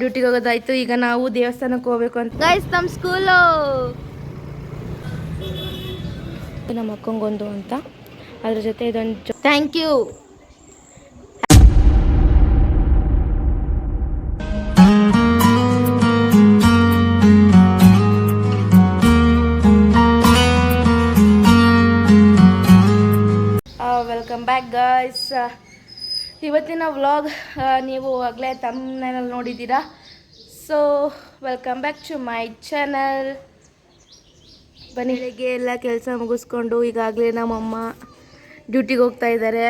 ಡ್ಯೂಟಿಗೆ ಹೋಗೋದಾಯ್ತು. ಈಗ ನಾವು ದೇವಸ್ಥಾನಕ್ಕೆ ಹೋಗ್ಬೇಕು ಅಂತ. ಗೈಸ್ ನಮ್ಮ ಸ್ಕೂಲು ನಮ್ಮ ಅಕ್ಕಂಗೊಂದು ಅಂತ. ಅದ್ರ ಜೊತೆ ಇದೊಂದು thank you welcome back guys ಇವತ್ತಿನ ವ್ಲಾಗ್ ನೀವು ಆಗಲೇ ತಮ್ಮನಲ್ಲಿ ನೋಡಿದ್ದೀರಾ? So welcome back to my channel ಬೆಳಿಗ್ಗೆ ಎಲ್ಲ ಕೆಲಸ ಮುಗಿಸ್ಕೊಂಡು ಈಗಾಗಲೇ ನಮ್ಮಮ್ಮ ಡ್ಯೂಟಿಗೆ ಹೋಗ್ತಾ ಇದ್ದಾರೆ.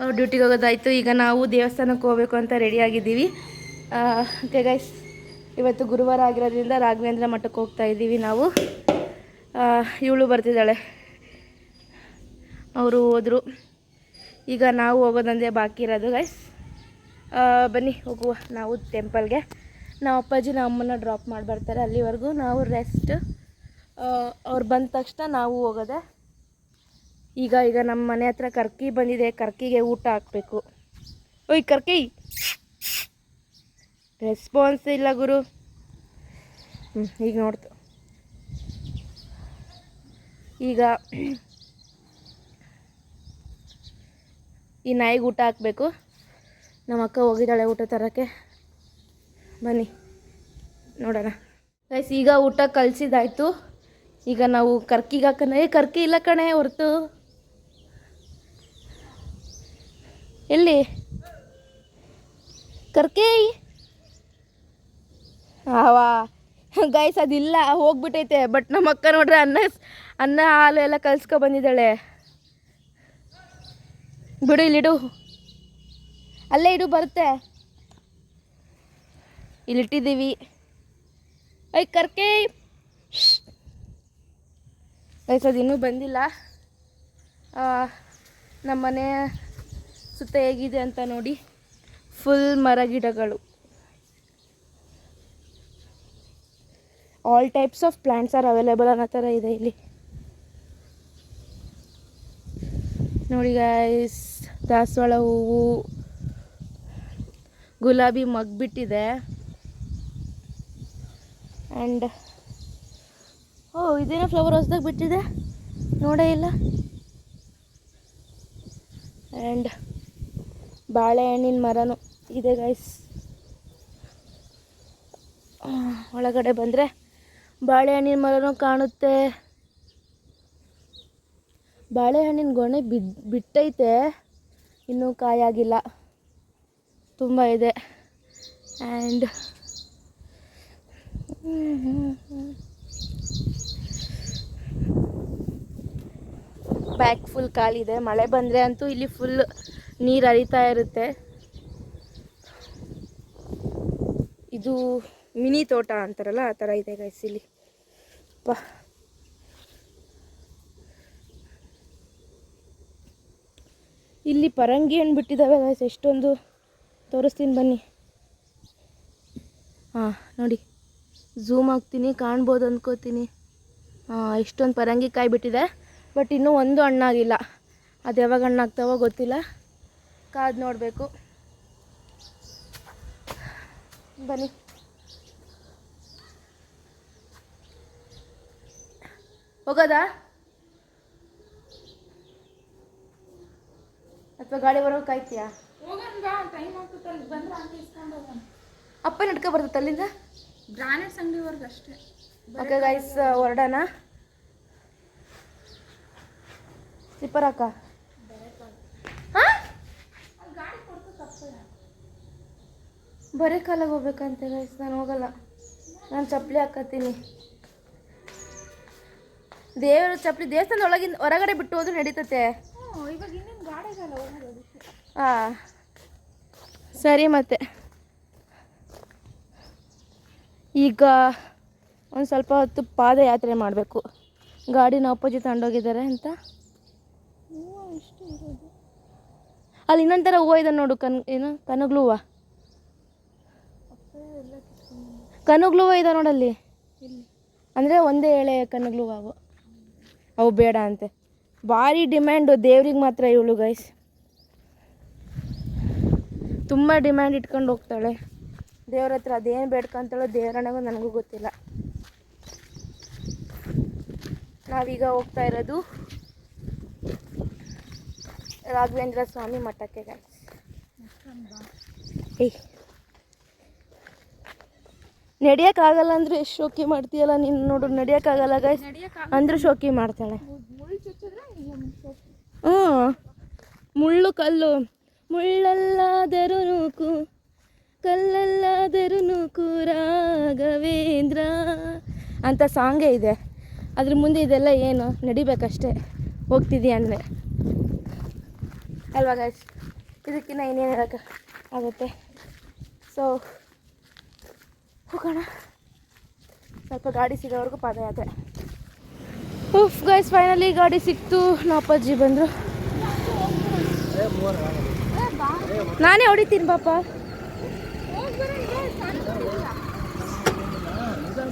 ಅವ್ರು ಡ್ಯೂಟಿಗೆ ಹೋಗೋದಾಯಿತು. ಈಗ ನಾವು ದೇವಸ್ಥಾನಕ್ಕೆ ಹೋಗಬೇಕು ಅಂತ ರೆಡಿಯಾಗಿದ್ದೀವಿ ಓಕೆ ಗೈಸ್ ಇವತ್ತು ಗುರುವಾರ ಆಗಿರೋದ್ರಿಂದ ರಾಘವೇಂದ್ರ ಮಠಕ್ಕೆ ಹೋಗ್ತಾ ಇದ್ದೀವಿ ನಾವು. ಇವಳು ಬರ್ತಿದ್ದಾಳೆ. ಅವರು ಹೋದರು. ಈಗ ನಾವು ಹೋಗೋದಂದೇ ಬಾಕಿ ಇರೋದು ಗೈಸ್ ಬನ್ನಿ, ಹೋಗುವ ನಾವು ಟೆಂಪಲ್ಗೆ ನಮ್ಮ ಅಪ್ಪಾಜಿ ನಮ್ಮ ಅಮ್ಮನ ಡ್ರಾಪ್ ಮಾಡಿ ಬರ್ತಾರೆ ಅಲ್ಲಿವರೆಗೂ. ನಾವು ರೆಸ್ಟ್ ಅವ್ರು ಬಂದ ತಕ್ಷಣ ನಾವು ಹೋಗೋದೆ. ಈಗ ಈಗ ನಮ್ಮ ಮನೆ ಹತ್ರ ಕರ್ಕಿ ಬಂದಿದೆ. ಕರ್ಕಿಗೆ ಊಟ ಹಾಕಬೇಕು. ಓಯ್, ಕರ್ಕಿ! ರೆಸ್ಪಾನ್ಸ್ ಇಲ್ಲ ಗುರು. ಹ್ಞೂ ಈಗ ನೋಡ್ತು. ಈಗ ಈ ನಾಯಿಗೆ ಊಟ ಹಾಕಬೇಕು. ನಮ್ಮ ಅಕ್ಕ ಹೋಗಿದ್ದಾಳೆ ಊಟ ತರೋಕ್ಕೆ. ಬನ್ನಿ, ನೋಡೋಣ. ಗೈಸ್ ಈಗ ಊಟ ಕಲಿಸಿದಾಯ್ತು ಈಗ ನಾವು ಕರ್ಕಿಗೆ ಹಾಕೋಣ. ಏ, ಕರ್ಕಿ ಇಲ್ಲ ಕಣೆ ಹೊರತು. ಎಲ್ಲಿ? ಕರ್ಕಿ? ಆವಾ. ಗೈಸ್ ಅದಿಲ್ಲ, ಹೋಗ್ಬಿಟ್ಟೈತೆ. ಬಟ್ ನಮ್ಮ ಅಕ್ಕ ನೋಡ್ರೆ ಅನ್ನ ಅನ್ನ ಹಾಲು ಎಲ್ಲ ಕಲ್ಸ್ಕೊ ಬಂದಿದ್ದಾಳೆ. ಬಿಡು ಇಲ್ಲಿಡು ಅಲ್ಲೇ ಇಡು, ಬರುತ್ತೆ. ಇಲ್ಲಿಟ್ಟಿದ್ದೀವಿ. ಐ ಕರ್ಕೆ. ಅದು ಇನ್ನೂ ಬಂದಿಲ್ಲ. ನಮ್ಮ ಮನೆ ಸುತ್ತ ಹೇಗಿದೆ ಅಂತ ನೋಡಿ. ಫುಲ್ ಮರ ಗಿಡಗಳು. All types of plants are available ಅನ್ನೋ ಥರ ಇದೆ ಇಲ್ಲಿ. ನೋಡಿ ಗಾಯ್ಸ್ ದಾಸವಾಳ ಹೂವು. ಗುಲಾಬಿ ಮಗ್ಬಿಟ್ಟಿದೆ ಆ್ಯಂಡ್ ಓ, ಇದೇನೋ ಫ್ಲವರ್ ಹೊಸ್ದಾಗ ಬಿಟ್ಟಿದೆ? ನೋಡೇ ಇಲ್ಲ. ಆ್ಯಂಡ್ ಬಾಳೆಹಣ್ಣಿನ ಮರನೂ ಇದೆ ಗೈಸ್ ಒಳಗಡೆ ಬಂದರೆ ಬಾಳೆಹಣ್ಣಿನ ಮರನೂ ಕಾಣುತ್ತೆ. ಬಾಳೆಹಣ್ಣಿನ ಗೊನೆ ಬಿದ್ ಬಿಟ್ಟೈತೆ. ಇನ್ನೂ ಕಾಯಾಗಿಲ್ಲ. ತುಂಬ ಇದೆ. ಆ್ಯಂಡ್ ಬ್ಯಾಕ್ ಫುಲ್ ಕಾಲಿದೆ ಮಳೆ ಬಂದರೆ ಅಂತೂ ಇಲ್ಲಿ ಫುಲ್ ನೀರು ಹರಿತಾ ಇರುತ್ತೆ. ಇದು ಮಿನಿ ತೋಟ ಅಂತಾರಲ್ಲ, ಆ ಥರ ಇದೆ ಗೈಸ್ ಇಲ್ಲಿ. ವಾ. ಇಲ್ಲಿ ಪರಂಗಿ ಹಣ್ಣು ಬಿಟ್ಟಿದ್ದಾವೆ ಗಾಯ್ಸ್ ಎಷ್ಟೊಂದು. ತೋರಿಸ್ತೀನಿ ಬನ್ನಿ. ಹಾಂ ನೋಡಿ. ಝೂಮ್ ಆಗ್ತೀನಿ ಕಾಣ್ಬೋದು ಅಂದ್ಕೋತೀನಿ ಹಾಂ ಇಷ್ಟೊಂದು ಪರಂಗಿ ಕಾಯಿ ಬಿಟ್ಟಿದೆ. ಬಟ್ ಇನ್ನೂ ಒಂದು ಹಣ್ಣಾಗಿಲ್ಲ. ಅದು ಯಾವಾಗ ಹಣ್ಣಾಗ್ತಾವೋ ಗೊತ್ತಿಲ್ಲ. ಕಾದು ನೋಡಬೇಕು. ಬನ್ನಿ. ಹೋಗೋದಾ? ಅಥವಾ ಗಾಡಿ ಬರೋ ಕಾಯ್ತೀಯಾ? ಅಪ್ಪ ನಡ್ಕ ಬರ್ತೈತೆ ಅಲ್ಲಿಂದ? ಅಂಗಡಿ ಅಂಗಡಿವರೆಗೆ ಅಷ್ಟೇ. ಓಕೆ ಗೈಸ್ ಹೊರಡೋಣ ಸ್ಲಿಪ್ಪರ್ ಹಾಕ. ಹಾಂ? ಬರೀ ಕಾಲಾಗ ಹೋಗ್ಬೇಕಂತೆ ಗೈಸ್ ನಾನು ಹೋಗಲ್ಲ. ನಾನು ಚಪ್ಪಲಿ ಹಾಕತ್ತೀನಿ. ದೇವರ ಚಪ್ಪಲಿ ದೇವಸ್ಥಾನದ ಒಳಗಿಂದ ಹೊರಗಡೆ ಬಿಟ್ಟು ಹೋದ್ರೆ ನಡೀತತೆ ಹ್ಞೂ ಇವಾಗ ಇನ್ನೇನು ಗಾಡಿಗಲ್ಲ ಹೋಗೋದು ಹಾಂ. ಸರಿ ಮತ್ತೆ. ಈಗ ಒಂದು ಸ್ವಲ್ಪ ಹೊತ್ತು ಪಾದಯಾತ್ರೆ ಮಾಡಬೇಕು. ಗಾಡಿನ ಅಪ್ಪಾಜಿ ತಗೊಂಡೋಗಿದ್ದಾರೆ ಅಂತ. ಅಲ್ಲಿ ಇನ್ನೊಂದು ಥರ ಹೂವು ಇದೆ ನೋಡು, ಕನ್, ಏನು, ಕನಗ್ಲು ಹೂವು. ಕನಗ್ಲು ಹೂವು ಇದೆ ಇಲ್ಲಿ ಅಂದರೆ ಒಂದೇ ಎಳೆ ಕನಗ್ಲು ಹೂವು ಅವು. ಬೇಡ ಅಂತೆ. ಭಾರಿ ಡಿಮ್ಯಾಂಡು ದೇವ್ರಿಗೆ ಮಾತ್ರ ಇವಳು ಗೈಸ್ ತುಂಬ ಡಿಮ್ಯಾಂಡ್ ಇಟ್ಕೊಂಡು ಹೋಗ್ತಾಳೆ. ದೇವ್ರ ಹತ್ರ ಅದೇನು ಬೇಡ್ಕೊಂತಾಳೋ ದೇವರಣ್ಣಗೂ ನನಗೂ ಗೊತ್ತಿಲ್ಲ. ನಾವೀಗ ಹೋಗ್ತಾ ಇರೋದು ರಾಘವೇಂದ್ರ ಸ್ವಾಮಿ ಮಠಕ್ಕೆ. ಏಯ್. ನಡಿಯೋಕ್ಕಾಗಲ್ಲ ಅಂದ್ರೆ ಎಷ್ಟು ಶೋಕಿ ಮಾಡ್ತೀಯಲ್ಲ ನೀನು ನೋಡು ನಡಿಯೋಕ್ಕಾಗಲ್ಲ ಗೈಸ್ ಅಂದ್ರೆ ಶೋಕಿ ಮಾಡ್ತಾಳೆ. ಹ್ಞೂ ಮುಳ್ಳು ಕಲ್ಲು. ಮುಳ್ಳಲ್ಲಾದರೂ ನೂಕು, ಕಲ್ಲಲ್ಲಾದರೂ ನೂಕು ರಾಘವೇಂದ್ರ. ಅಂತ ಸಾಂಗೇ ಇದೆ. ಅದ್ರ ಮುಂದೆ ಇದೆಲ್ಲ ಏನು? ನಡಿಬೇಕಷ್ಟೇ. ಹೋಗ್ತಿದ್ದೀಯ ಅಂದರೆ? ಅಲ್ವಾ ಗಾಯ್ಸ್ ಇದಕ್ಕಿಂತ ಇನ್ನೇನು ಹೇಳೋಕೆ ಆಗುತ್ತೆ? ಸೊ ಹೋಗೋಣ. ಸ್ವಲ್ಪ ಗಾಡಿ ಸಿಗೋವರೆಗೂ ಪಾದಯಾತ್ರೆ. ಉಫ್ ಗೈಸ್ ಫೈನಲಿ ಗಾಡಿ ಸಿಕ್ತು. ನಮ್ಮ ಅಪ್ಪಾಜಿ ಬಂದರು ನಾನೇ ಹೊಡಿತೀನಿ ಪಾಪ.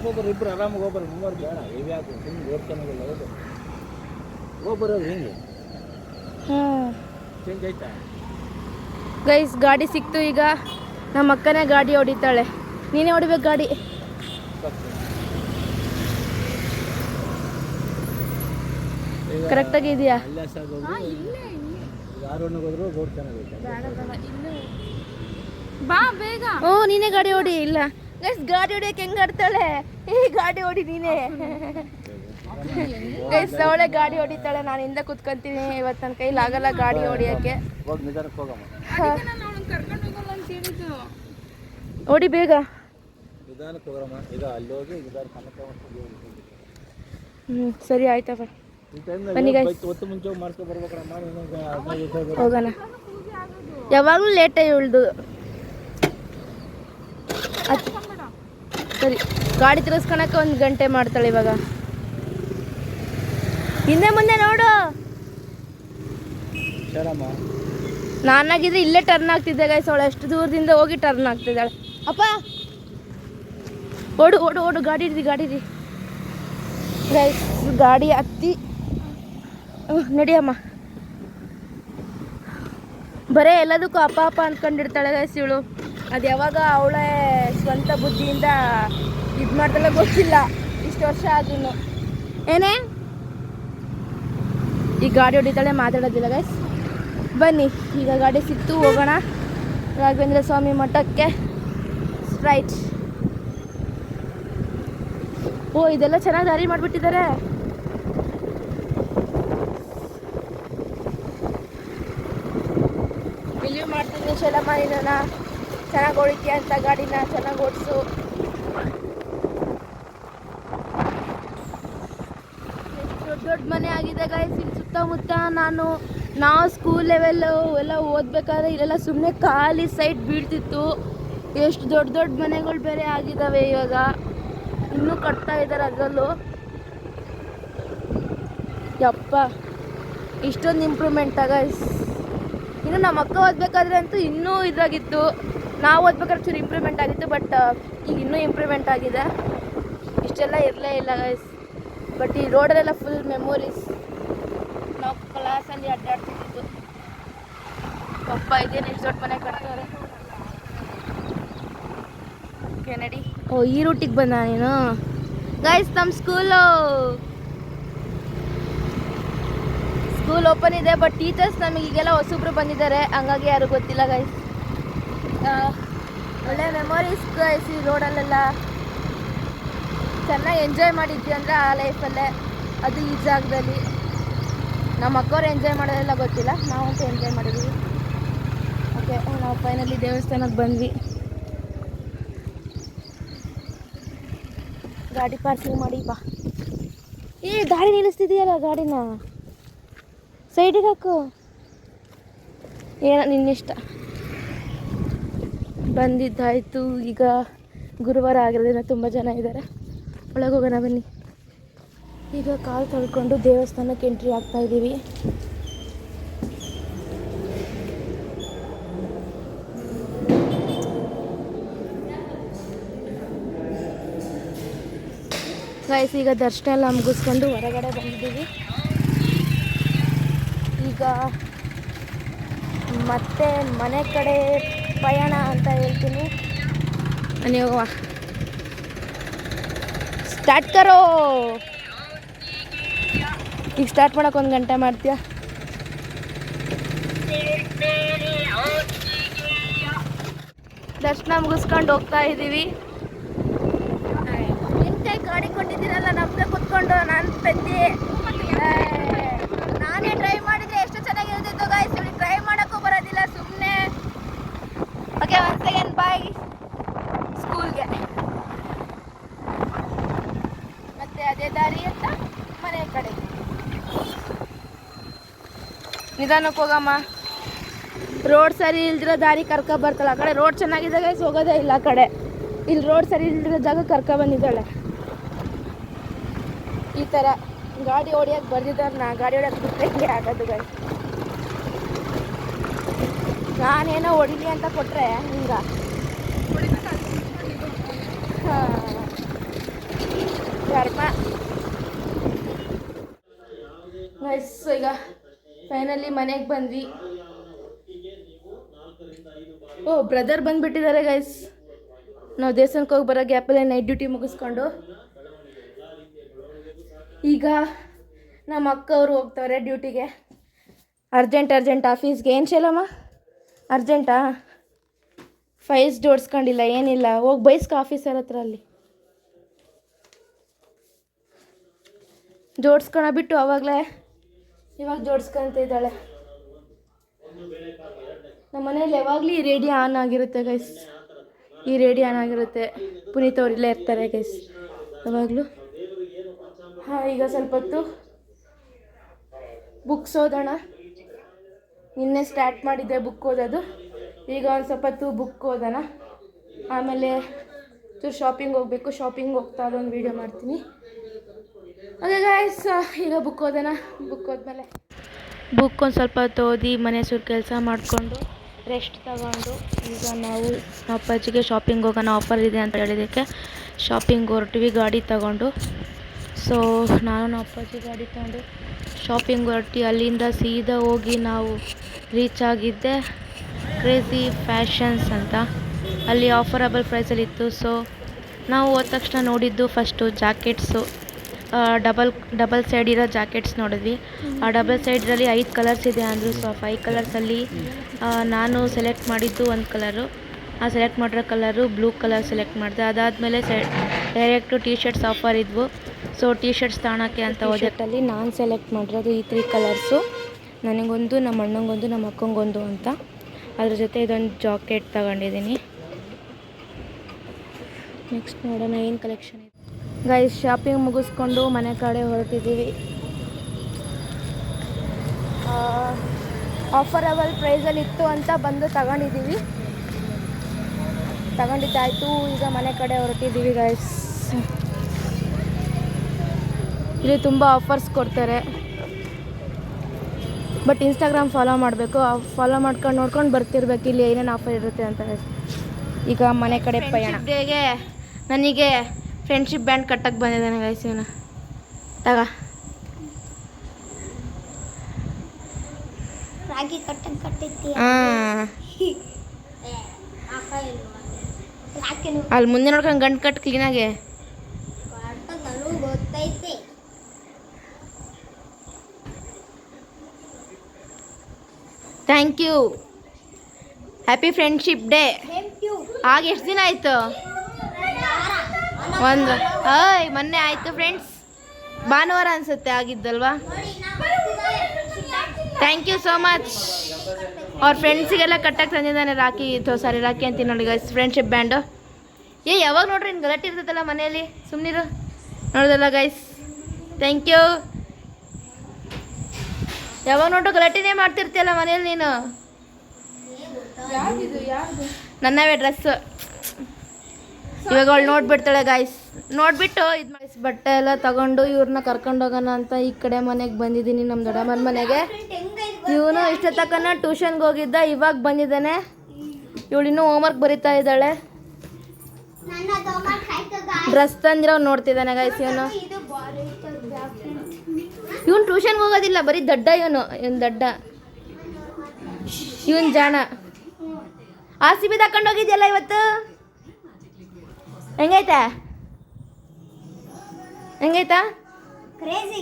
ಹೋಗ್ಬಾರ ಇಬ್ರು ಆರಾಮಾಗಿ ಹೋಗ್ಬಾರ ಮೂವರು ಬೇಡ. ಇವು ಯಾಕೆ ಸುಮ್ಮನೆ ಹೋಗ್ಬರೋದು ಹೆಂಗೆ. ಚೇಂಜ್ ಆಯ್ತಾ? ಗೈಸ್ ಗಾಡಿ ಸಿಕ್ತು ಈಗ. ನಮ್ಮ ಅಕ್ಕನೇ ಗಾಡಿ ಹೊಡಿತಾಳೆ. ನೀನೇ ಹೊಡಿಬೇಕು ಗಾಡಿ? ಕರೆಕ್ಟಾಗಿ ಇದೆಯಾ? ಹೋದ್ರು ರೋಡ್ ಚೆನ್ನಾಗೈತೆ. ಬಾ ಬೇಗ. ಓ ನೀನೇ ಗಾಡಿ ಓಡಿ ಇಲ್ಲ. ಗೈಸ್ ಗಾಡಿ ಹೊಡಿಯಕ್ಕೆ ಹೆಂಗ್ ಆಡ್ತಾಳೆ? ಏ ಗಾಡಿ ಓಡಿ ನೀನೇ. ಗೈಸ್ ಅವಳೆ ಗಾಡಿ ಹೊಡಿತಾಳೆ ನಾನು ಹಿಂದೆ ಕುತ್ಕೊಂತೀನಿ. ಇವತ್ತು ನನ್ನ ಕೈಲಿ ಆಗಲ್ಲ ಗಾಡಿ ಹೊಡಿಯಕ್ಕೆ. ಓಡಿ ಬೇಗ. ಸರಿ ಆಯ್ತಪ್ಪ ಈ ಬನ್ನಿ. ಹೋಗೋಣ. ಯಾವಾಗಲೂ ಲೇಟೇ ಉಳ್ದು. ಸರಿ ಗಾಡಿ ತಿರ್ಸ್ಕೊಳಕ್ಕೆ ಒಂದು ಗಂಟೆ ಮಾಡ್ತಾಳೆ ಇವಾಗ. ಹಿಂದೆ ಮುಂದೆ ನೋಡು. ನಾನಾಗಿದ್ರೆ ಇಲ್ಲೇ ಟರ್ನ್ ಆಗ್ತಿದ್ದೆ ಗೈಸ್ ಅವಳು ಎಷ್ಟು ದೂರದಿಂದ ಹೋಗಿ ಟರ್ನ್ ಆಗ್ತಿದ್ದಾಳೆ. ಅಪ್ಪ! ಓಡು ಓಡು ಓಡು ಗಾಡಿ ಹಿಡ್ದಿ ಗಾಡಿ ಇಡಿ ಗೈಸ್ ಗಾಡಿ ಹತ್ತಿ ನಡಿಯಮ್ಮ ಬರೇ ಎಲ್ಲದಕ್ಕೂ ಅಪ್ಪ ಅಪ್ಪ ಅಂದ್ಕೊಂಡಿರ್ತಾಳೆ ಇವಳು. ಅದು ಯಾವಾಗ ಅವಳೇ ಸ್ವಂತ ಬುದ್ಧಿಯಿಂದ ಇದು ಮಾಡ್ತಾಳೆ ಗೊತ್ತಿಲ್ಲ. ಇಷ್ಟು ವರ್ಷ ಆದ್ರೂ ಏನೇ? ಈ ಗಾಡಿ ಹೊಡಿತಾಳೆ, ಮಾತಾಡೋದಿಲ್ಲ ಗೈಸ್ ಬನ್ನಿ, ಈಗ ಗಾಡಿ ಸಿಕ್ತು, ಹೋಗೋಣ. ರಾಘವೇಂದ್ರ ಸ್ವಾಮಿ ಮಠಕ್ಕೆ. ಸ್ಟ್ರೈಟ್ ಓ, ಇದೆಲ್ಲ ಚೆನ್ನಾಗಿ ದಾರಿ ಮಾಡಿಬಿಟ್ಟಿದ್ದಾರೆ ಮಾಡ್ತೀನಿ ಶಲಮ್ಮ ನಿನ್ನ ಚೆನ್ನಾಗಿ ಹೊಡಿತೀಯ ಅಂತ ಗಾಡಿನ ಚೆನ್ನಾಗಿ ಓಡಿಸು. ದೊಡ್ಡ ಮನೆ ಆಗಿದೆ ಗಾಯ್ಸ್ ಇಲ್ಲಿ ಸುತ್ತಮುತ್ತ ನಾನು, ನಾವು ಸ್ಕೂಲ್ ಲೆವೆಲ್ಲು ಎಲ್ಲ ಓದ್ಬೇಕಾದ್ರೆ ಇಲ್ಲೆಲ್ಲ ಸುಮ್ಮನೆ ಖಾಲಿ ಸೈಟ್ ಬೀಳ್ತಿತ್ತು. ಎಷ್ಟು ದೊಡ್ಡ ದೊಡ್ಡ ಮನೆಗಳು ಬೇರೆ ಆಗಿದ್ದಾವೆ ಇವಾಗ. ಇನ್ನೂ ಕಟ್ತಾ ಇದ್ದಾರೆ ಅದರಲ್ಲೂ. ಯಪ್ಪ, ಇಷ್ಟೊಂದು ಇಂಪ್ರೂವ್ಮೆಂಟ್ ಗೈಸ್ ಇನ್ನು ನಮ್ಮ ಅಕ್ಕ ಓದ್ಬೇಕಾದ್ರೆ ಅಂತೂ ಇನ್ನೂ ಇದಾಗಿತ್ತು. ನಾವು ಓದ್ಬೇಕಾದ್ರೆ ಚೂರು ಇಂಪ್ರೂವ್ಮೆಂಟ್ ಆಗಿತ್ತು ಬಟ್ ಈಗ ಇನ್ನೂ ಇಂಪ್ರೂವ್ಮೆಂಟ್ ಆಗಿದೆ. ಇಷ್ಟೆಲ್ಲ ಇರಲೇ ಇಲ್ಲ ಗೈಸ್ ಬಟ್ ಈ ರೋಡಲ್ಲೆಲ್ಲ ಫುಲ್ ಮೆಮೊರೀಸ್ ನಾವು ಕ್ಲಾಸಲ್ಲಿ ಅಡ್ಡಾಡ್ತಿದ್ದು ಪಪ್ಪ ಇದೇನು ಎಷ್ಟು ದೊಡ್ಡ ಮನೆ ಕಟ್ತಾರೆ ಓಕೆ ನಡಿ. ಓ, ಈ ರೂಟಿಗೆ ಬಂದ ನೀನು? ಗೈಸ್ ನಮ್ಮ ಸ್ಕೂಲು ಸ್ಕೂಲ್ ಓಪನ್ ಇದೆ ಬಟ್ ಟೀಚರ್ಸ್ ನಮಗೆ ಈಗೆಲ್ಲ ಹೊಸಬ್ರು ಬಂದಿದ್ದಾರೆ. ಹಂಗಾಗಿ ಯಾರು ಗೊತ್ತಿಲ್ಲ ಗೈಸ್ ಒಳ್ಳೆ ಮೆಮೊರೀಸ್ ಗೈಸ್ ಈ ರೋಡಲ್ಲೆಲ್ಲ ಚೆನ್ನಾಗಿ ಎಂಜಾಯ್ ಮಾಡಿದ್ವಿ ಅಂದರೆ ಆ ಲೈಫಲ್ಲೇ ಅದು ಈ ಜಾಗದಲ್ಲಿ. ನಮ್ಮ ಅಕ್ಕವ್ರು ಎಂಜಾಯ್ ಮಾಡೋದೆಲ್ಲ ಗೊತ್ತಿಲ್ಲ ನಾವಂತೂ ಎಂಜಾಯ್ ಮಾಡಿದ್ವಿ. ಓಕೆ ನಾವು ಫೈನಲಿ ದೇವಸ್ಥಾನಕ್ಕೆ ಬಂದ್ವಿ. ಗಾಡಿ ಪಾರ್ಕಿಂಗ್ ಮಾಡಿ ಬಾ. ಏ, ಗಾಡಿ ನಿಲ್ಲಿಸ್ತಿದೆಯಲ್ಲ ಗಾಡಿನ? ಸೈಡಿಗೆ ಹಾಕು. ಏನ ನಿನ್ನಿಷ್ಟ ಬಂದಿದ್ದಾಯಿತು. ಈಗ ಗುರುವಾರ ಆಗಿರೋದ್ರಿಂದ ತುಂಬ ಜನ ಇದ್ದಾರೆ ಒಳಗೆ ಹೋಗೋಣ ಬನ್ನಿ. ಈಗ ಕಾಲು ತೊಳ್ಕೊಂಡು ದೇವಸ್ಥಾನಕ್ಕೆ ಎಂಟ್ರಿ ಆಗ್ತಾ ಇದ್ದೀವಿ ಗೈಸ್ ಈಗ ದರ್ಶನ ಎಲ್ಲ ಮುಗಿಸ್ಕೊಂಡು ಹೊರಗಡೆ ಬಂದಿದ್ದೀವಿ. ಈಗ ಮತ್ತೆ ಮನೆ ಕಡೆ ಪಯಣ ಅಂತ ಹೇಳ್ತೀನಿ. ನೀವು ಸ್ಟಾರ್ಟ್ ಕರೋ. ಈಗ ಸ್ಟಾರ್ಟ್ ಮಾಡೋಕೆ ಒಂದು ಗಂಟೆ ಮಾಡ್ತೀಯ? ದರ್ಶನ ಮುಗಿಸ್ಕೊಂಡು ಹೋಗ್ತಾ ಇದ್ದೀವಿ ಗಾಡಿ ಕೊಟ್ಟಿದ್ದೀರಲ್ಲ ನಮ್ಮದೇ ಕುತ್ಕೊಂಡು ನಾನು ಪೆದ್ದಿ ನಾನೇ ಡ್ರೈವ್ ಮಾಡಿದ್ರೆ ಎಷ್ಟು ಚೆನ್ನಾಗಿರ್ತಿತ್ತು ಗಾಯ್ಸ್ ಇವ್ರಿಗೆ ಡ್ರೈವ್ ಮಾಡೋಕ್ಕೂ ಬರೋದಿಲ್ಲ ಸುಮ್ಮನೆ ಓಕೆ ಒನ್ ಸೆಕೆಂಡ್ ಬಾಯ್ ಸ್ಕೂಲ್ಗೆ ಮತ್ತೆ ಅದೇ ದಾರಿ ಅಂತ ಮನೆ ಕಡೆ ನಿಧಾನಕ್ಕೆ ಹೋಗಮ್ಮ. ರೋಡ್ ಸರಿ ಇಲ್ದಿರೋ ದಾರಿ ಕರ್ಕ ಬರ್ತಲ್ಲ ಆ ಕಡೆ ರೋಡ್ ಚೆನ್ನಾಗಿದೆ ಗೈಸ್ ಹೋಗೋದೇ ಇಲ್ಲ ಆ ಕಡೆ. ಇಲ್ಲಿ ರೋಡ್ ಸರಿ ಇಲ್ದಿರೋ ಜಾಗ ಕರ್ಕ ಬಂದಿದ್ದಾಳೆ. ಈ ಥರ ಗಾಡಿ ಹೊಡಿಯೋಕೆ ಬರ್ದಿದ್ದಾರೆ ನಾ. ಗಾಡಿ ಹೊಡಿಯೋಕೆ ಬಿಟ್ಟರೆ ಹಿಂಗೆ ಆಗೋದು ಗಾಡಿ ನಾನೇನೋ ಹೊಡಿಲಿ ಅಂತ ಕೊಟ್ಟರೆ ಹಿಂಗ. ಗೈಸ್ ಈಗ ಫೈನಲಿ ಮನೆಗೆ ಬಂದ್ವಿ. ಓ, ಬ್ರದರ್ ಬಂದ್ಬಿಟ್ಟಿದ್ದಾರೆ ಗೈಸ್ ನಾವು ದೇವಸ್ಥಾನಕ್ಕೆ ಹೋಗಿ ಬರೋ ಗ್ಯಾಪಲ್ಲೇ ನೈಟ್ ಡ್ಯೂಟಿ ಮುಗಿಸ್ಕೊಂಡು. ಈಗ ನಮ್ಮ ಅಕ್ಕ ಅವರು ಹೋಗ್ತಾರೆ ಡ್ಯೂಟಿಗೆ ಅರ್ಜೆಂಟ್ ಅರ್ಜೆಂಟ್ ಆಫೀಸ್ಗೆ ಏನು ಶೈಲಮ್ಮ? ಅರ್ಜೆಂಟಾ ಫೈಲ್ಸ್ ಜೋಡಿಸ್ಕೊಂಡಿಲ್ಲ, ಏನಿಲ್ಲ. ಹೋಗಿ ಬೈಸ್ಕ ಆಫೀಸರ್ ಹತ್ರ ಅಲ್ಲಿ. ಜೋಡಿಸ್ಕೊಳ ಬಿಟ್ಟು ಅವಾಗಲೇ. ಇವಾಗ ಜೋಡಿಸ್ಕೊಂತ ಇದ್ದಾಳೆ. ನಮ್ಮ ಮನೇಲಿ ಯಾವಾಗಲೂ ಈ ರೇಡಿಯೋ ಆನ್ ಆಗಿರುತ್ತೆ ಗೈಸ್ ಈ ರೇಡಿಯೋ ಆನ್ ಆಗಿರುತ್ತೆ. ಪುನೀತ್ ಅವ್ರು ಇಲ್ಲೇ ಇರ್ತಾರೆ ಗೈಸ್ ಯಾವಾಗಲೂ. ಹಾಂ, ಈಗ ಸ್ವಲ್ಪ ಹೊತ್ತು ಬುಕ್ಸ್ ಓದೋಣ. ನಿನ್ನೆ ಸ್ಟಾರ್ಟ್ ಮಾಡಿದ್ದೆ ಬುಕ್ ಓದೋದು. ಈಗ ಒಂದು ಸ್ವಲ್ಪ ಹೊತ್ತು ಬುಕ್ ಓದೋಣ. ಆಮೇಲೆ ಚೂರು ಶಾಪಿಂಗ್ ಹೋಗಬೇಕು. ಶಾಪಿಂಗ್ ಹೋಗ್ತಾ ಅದೊಂದು ವೀಡಿಯೋ ಮಾಡ್ತೀನಿ. ಅದೇ ಗಾಯ್ಸ್ ಈಗ ಬುಕ್ ಓದೋಣ. ಬುಕ್ ಓದ್ಮೇಲೆ. ಬುಕ್ ಒಂದು ಸ್ವಲ್ಪ ಹೊತ್ತು ಓದಿ, ಮನೆ ಸುರು ಕೆಲಸ ಮಾಡಿಕೊಂಡು ರೆಸ್ಟ್ ತಗೊಂಡು, ಈಗ ನಾವು ಅಪ್ಪಾಜಿಗೆ ಶಾಪಿಂಗ್ ಹೋಗೋಣ ಆಫರ್ ಇದೆ ಅಂತ ಹೇಳಿದ್ದಕ್ಕೆ ಶಾಪಿಂಗ್ ಹೊರಟಿವಿ, ಗಾಡಿ ತಗೊಂಡು. ಸೊ ನಾನು ನಮ್ಮ ಅಪ್ಪಾಜಿ ಗಾಡಿ ತಗೊಂಡು ಶಾಪಿಂಗ್ ಹೊರಟಿ, ಅಲ್ಲಿಂದ ಸೀದಾ ಹೋಗಿ ನಾವು ರೀಚ್ ಆಗಿದ್ದೆ ಕ್ರೇಜಿ ಫ್ಯಾಷನ್ಸ್ ಅಂತ. ಅಲ್ಲಿ ಆಫರಬಲ್ ಪ್ರೈಸಲ್ಲಿತ್ತು ಸೊ ನಾವು ಹೋದ ತಕ್ಷಣ ನೋಡಿದ್ದು first jackets double double side ಇರೋ ಜಾಕೆಟ್ಸ್ ನೋಡಿದ್ವಿ. ಆ ಡಬಲ್ ಸೈಡ್ರಲ್ಲಿ ಐದು ಕಲರ್ಸ್ ಇದೆ ಅಂದರು ಸೊ ಫೈವ್ ಕಲರ್ಸಲ್ಲಿ ನಾನು ಸೆಲೆಕ್ಟ್ ಮಾಡಿದ್ದು ಒಂದು ಕಲರು ಆ ಸೆಲೆಕ್ಟ್ ಮಾಡಿರೋ ಕಲರು ಬ್ಲೂ ಕಲರ್ ಸೆಲೆಕ್ಟ್ ಮಾಡಿದೆ. ಅದಾದಮೇಲೆ ಸೆ ಡೈರೆಕ್ಟು ಟಿ ಶರ್ಟ್ಸ್ ಆಫರ್ ಇದ್ವು. ಸೊ ಟಿ ಶರ್ಟ್ಸ್ ತಾಣಕ್ಕೆ ಅಂತ ಹೋದಟ್ಟಲ್ಲಿ ನಾನು ಸೆಲೆಕ್ಟ್ ಮಾಡಿರೋದು ಈ ತ್ರೀ ಕಲರ್ಸು ನನಗೊಂದು, ನಮ್ಮ ಅಣ್ಣಂಗೊಂದು, ನಮ್ಮ ಅಕ್ಕಂಗೊಂದು ಅಂತ. ಅದ್ರ ಜೊತೆ ಇದೊಂದು ಜಾಕೆಟ್ ತಗೊಂಡಿದ್ದೀನಿ. ನೆಕ್ಸ್ಟ್ ನೋಡೋಣ, ಏನು ಕಲೆಕ್ಷನ್ ಗೈಸ್ ಶಾಪಿಂಗ್ ಮುಗಿಸ್ಕೊಂಡು ಮನೆ ಕಡೆ ಹೊರಟಿದ್ದೀವಿ. ಆಫರಬಲ್ ಪ್ರೈಸಲ್ಲಿ ಇತ್ತು ಅಂತ ಬಂದು ತಗೊಂಡಿದ್ದೀವಿ. ತಗೊಂಡಿದ್ದಾಯಿತು ಈಗ ಮನೆ ಕಡೆ ಹೊರಟಿದ್ದೀವಿ ಗೈಸ್ ಇಲ್ಲಿ ತುಂಬ ಆಫರ್ಸ್ ಕೊಡ್ತಾರೆ. ಬಟ್ ಇನ್ಸ್ಟಾಗ್ರಾಮ್ ಫಾಲೋ ಮಾಡಬೇಕು. ಫಾಲೋ ಮಾಡ್ಕೊಂಡು ನೋಡ್ಕೊಂಡು ಬರ್ತಿರ್ಬೇಕು. ಇಲ್ಲಿ ಏನೇನು ಆಫರ್ ಇರುತ್ತೆ ಅಂತ ಈಗ ಮನೆ ಕಡೆ ಪಯಣ ನನಗೆ. ಫ್ರೆಂಡ್ಶಿಪ್ ಬ್ಯಾಂಡ್ ಕಟ್ಟಕ್ಕೆ ಬಂದಿದ್ದಾನೆ ಗೈಸ್ ಇವನ. ತಗ. ರಾಗಿ ಹಾಂ. ರಾಕಿನು ಅಲ್ಲಿ ಮುಂದೆ ನೋಡ್ಕೊಂಡು ಗಂಟು ಕಟ್ಟು ಕ್ಲೀನಾಗೆ ಗೊತ್ತೈತಿ thank you happy friendship day ಆಗ ಎಷ್ಟು ದಿನ ಆಯಿತು? ಒಂದು ಹಾಯ್ ಮೊನ್ನೆ ಆಯಿತು ಫ್ರೆಂಡ್ಸ್ ಭಾನುವಾರ ಅನಿಸುತ್ತೆ ಆಗಿದ್ದಲ್ವಾ? ಥ್ಯಾಂಕ್ ಯು ಸೋ ಮಚ್ ಅವ್ರ ಫ್ರೆಂಡ್ಸಿಗೆಲ್ಲ ಕಟ್ಟಕ್ಕೆ ತಂದಿದ್ದಾನೆ ರಾಖಿ. ಸಾರಿ ರಾಖಿ ಅಂತೀನಿ ನೋಡಿ ಗೈಸ್ ಫ್ರೆಂಡ್ಶಿಪ್ ಬ್ಯಾಂಡು ಏ ಯಾವಾಗ ನೋಡ್ರಿ ನಿನ್ ಗಲಾಟೆ ಇರ್ತದಲ್ಲ ಮನೆಯಲ್ಲಿ? ಸುಮ್ಮನಿರು ನೋಡ್ದಲ್ಲ ಗೈಸ್ ಥ್ಯಾಂಕ್ ಯು ಯಾವಾಗ ನೋಡ್ರು ಗಲಾಟೆನೇ ಮಾಡ್ತಿರ್ತೀಯಲ್ಲ ಮನೇಲಿ ನೀನು? ನನ್ನವೇ ಡ್ರೆಸ್ ಇವಾಗ ಅವಳು ನೋಡ್ಬಿಡ್ತಾಳೆ ಗಾಯ್ಸ್ ನೋಡ್ಬಿಟ್ಟು ಇದು ಮಾಡಿ. ಬಟ್ಟೆ ಎಲ್ಲ ತಗೊಂಡು ಇವ್ರನ್ನ ಕರ್ಕೊಂಡು ಹೋಗೋಣ ಅಂತ ಈ ಕಡೆ ಮನೆಗೆ ಬಂದಿದ್ದೀನಿ ನಮ್ಮ ದೊಡ್ಡಮ್ಮನ ಮನೆಗೆ. ಇವನು ಇಷ್ಟ ತಕ್ಕನ ಟ್ಯೂಷನ್ಗೆ ಹೋಗಿದ್ದ, ಇವಾಗ ಬಂದಿದ್ದಾನೆ. ಇವಳು ಇನ್ನೂ ಹೋಮ್ವರ್ಕ್ ಬರಿತಾ ಇದ್ದಾಳೆ. ಡ್ರೆಸ್ ತಂದಿರೋ ನೋಡ್ತಿದ್ದಾನೆ ಗಾಯ್ಸ್ ಇವನು. ಇವನು ಟ್ಯೂಷನ್ಗೆ ಹೋಗೋದಿಲ್ಲ, ಬರೀ ದಡ್ಡ ಇವನು ಇವನು ದಡ್ಡ. ಇವನ್ ಜಾಣ. ಆರ್ ಸಿ ಬಿ ಇವತ್ತು? ಹೆಂಗೈತಾ? ಹೆಂಗೈತಾ? ಕ್ರೇಜಿ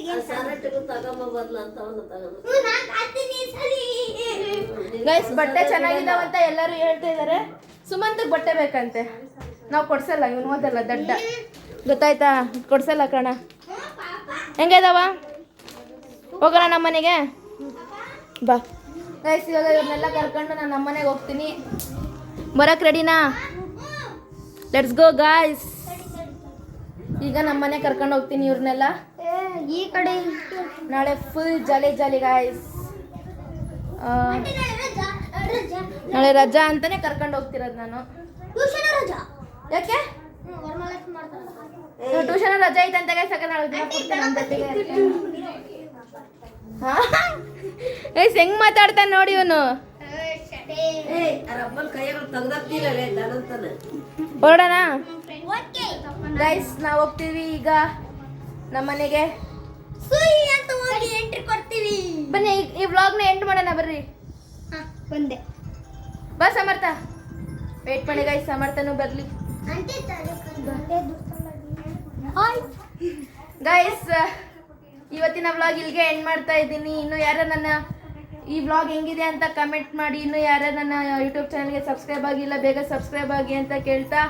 ಗೈಸ್ ಬಟ್ಟೆ ಚೆನ್ನಾಗಿದಾವಂತ ಎಲ್ಲರೂ ಹೇಳ್ತಾ ಇದ್ದಾರೆ ಸುಮಂತಗ್ ಬಟ್ಟೆ ಬೇಕಂತೆ. ನಾವು ಕೊಡ್ಸಲ್ಲ ಇವನು ಓದಲ್ಲ ದಡ್ಡ. ಗೊತ್ತಾಯ್ತಾ? ಕೊಡ್ಸಲ್ಲ ಕಣ. ಹೆಂಗಿದಾವ? ಹೋಗೋಣ ನಮ್ಮ ಮನೆಗೆ? ಬಾ. ಗೈಸ್ ಇವಾಗ ಇವ್ರನ್ನೆಲ್ಲ ಕರ್ಕೊಂಡು ನಾನು ನಮ್ಮನೆಗೆ ಹೋಗ್ತೀನಿ. ಬರಕ್ ರೆಡಿನಾ ಲೆಟ್ಸ್ ಗೋ ಗಾಯ್ಸ್ ಈಗ ನಮ್ಮ ಮನೆ ಕರ್ಕೊಂಡು ಹೋಗ್ತೀನಿ ಇವ್ರನ್ನೆಲ್ಲ. ಈ ಕಡೆ ನಾಳೆ ಫುಲ್ ಜಾಲಿ ಜಾಲಿ ಗಾಯ್ಸ್ ನಾಳೆ ರಜಾ ಅಂತಾನೆ ಕರ್ಕೊಂಡು ಹೋಗ್ತಿರೋದು ನಾನು. ಟ್ಯೂಷನ್ ರಜಾ? ಯಾಕೆ? ಟ್ಯೂಷನ್ ರಜಾ ಐತೆ ಅಂತ ಸಕ ನಾಳೆ ದಿನ ಪೂರ್ತಿ ನನ್ ಜೊತೆಗೆ ಇರ್ತೀನಿ. ಹಾ? ಏಯ್ ಹೆಂಗ್ ಮಾತಾಡ್ತಾನೆ ನೋಡಿ ಇವನು. ಹೊರಡೋಣ? ಓಕೆ ಗೈಸ್ ನಾವು ಹೋಗ್ತೀವಿ ಈಗ ನಮ್ಮ ಮನೆಗೆ. ಸುಯ್ ಅಂತ ಹೋಗಿ ಎಂಟ್ರಿ ಕೊಡ್ತೀವಿ ಬನ್ನಿ ಈ- ವ್ಲಾಗ್ನ ಎಂಡ್ ಮಾಡೋಣ ಬರ್ರಿ. ಹಾ ಬಂದೆ. ಬಾ ಸಮರ್ಥ. ವೇಟ್ ಮಾಡಿ ಗೈಸ್ ಸಮರ್ಥನು ಬರ್ಲಿ. ಅಂತೆ ಹಾಯ್ ಗೈಸ್ ಇವತ್ತಿನ ವ್ಲಾಗ್ ಇಲ್ಲಿಗೆ ಎಂಡ್ ಮಾಡ್ತಾ ಇದ್ದೀನಿ. ಇನ್ನು ಯಾರ ನನ್ನ ಈ ವ್ಲಾಗ್ ಹೆಂಗಿದೆ ಅಂತ ಕಮೆಂಟ್ ಮಾಡಿ. ಇನ್ನು ಯಾರ್ಯಾರು ನನ್ನ ಯೂಟ್ಯೂಬ್ ಚಾನಲ್ಗೆ ಸಬ್ಸ್ಕ್ರೈಬ್ ಆಗಿಲ್ಲ ಬೇಗ ಸಬ್ಸ್ಕ್ರೈಬ್ ಆಗಿ ಅಂತ ಕೇಳ್ತಾ.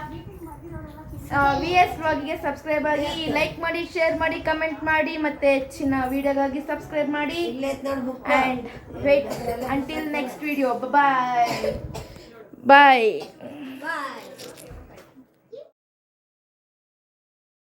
ವಿ ಎಸ್ ವ್ಲಾಗಿಗೆ ಸಬ್ಸ್ಕ್ರೈಬ್ ಆಗಿ. ಲೈಕ್ ಮಾಡಿ ಶೇರ್ ಮಾಡಿ ಕಮೆಂಟ್ ಮಾಡಿ ಮತ್ತೆ ಹೆಚ್ಚಿನ ವಿಡಿಯೋಗಾಗಿ ಸಬ್ಸ್ಕ್ರೈಬ್ ಮಾಡಿ. And wait until next video bye bye bye